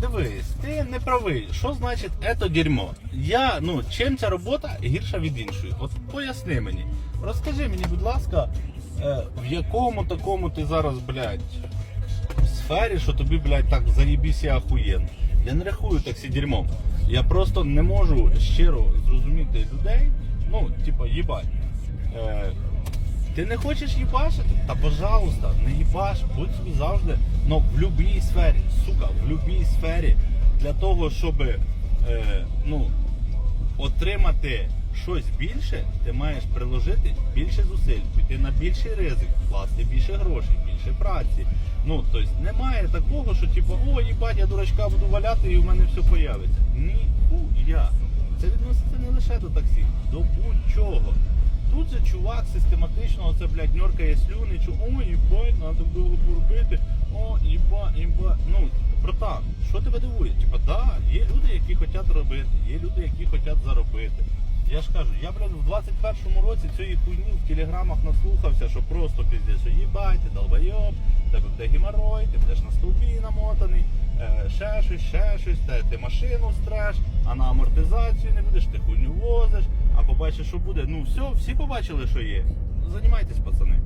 дивись, ти не правий. Що значить ето дерьмо? Я, ну, чим ця робота гірша від іншої? От поясни мені. Розкажи мені, будь ласка, е, в якому такому ти зараз, блядь, сфері, що тобі, блядь, так заєбіся ахуєн. Я не рахую таксі дерьмом. Я просто не можу щиро зрозуміти людей. Ну, типа, їбать. Ти не хочеш їбашити? Та пожалуйста, не їбаш, будь собі завжди. Ну, в будь-якій сфері, сука, в будь-якій сфері для того, щоб е, ну, отримати щось більше, ти маєш приложити більше зусиль, піти на більший ризик, вкласти більше грошей, більше праці. Ну, тобто немає такого, що типу, о, їбать, я дурачка буду валяти і в мене все появиться. Ніхуя. Це відноситься не лише до таксі, до будь-чого. Тут же чувак систематично оце, блядь, ньоркає слюни, що о, їбать, треба було поробити, о, їба, їба. Ну, братан, що тебе дивує? Типа, да, є люди, які хочуть робити, є люди, які хочуть заробити. Я ж кажу, я, блядь, в 21-му році цієї хуйні в телеграмах наслухався, що просто піздець, що їбать, ти долбойоб, тебе буде геморрой, ти будеш на стовбі намотаний, е, ще щось, ще щось, ти машину стреш, а на амортизацію не будеш, ти хуйню возиш, а побачиш, що буде. Ну все, всі побачили, що є. Займайтесь, пацани.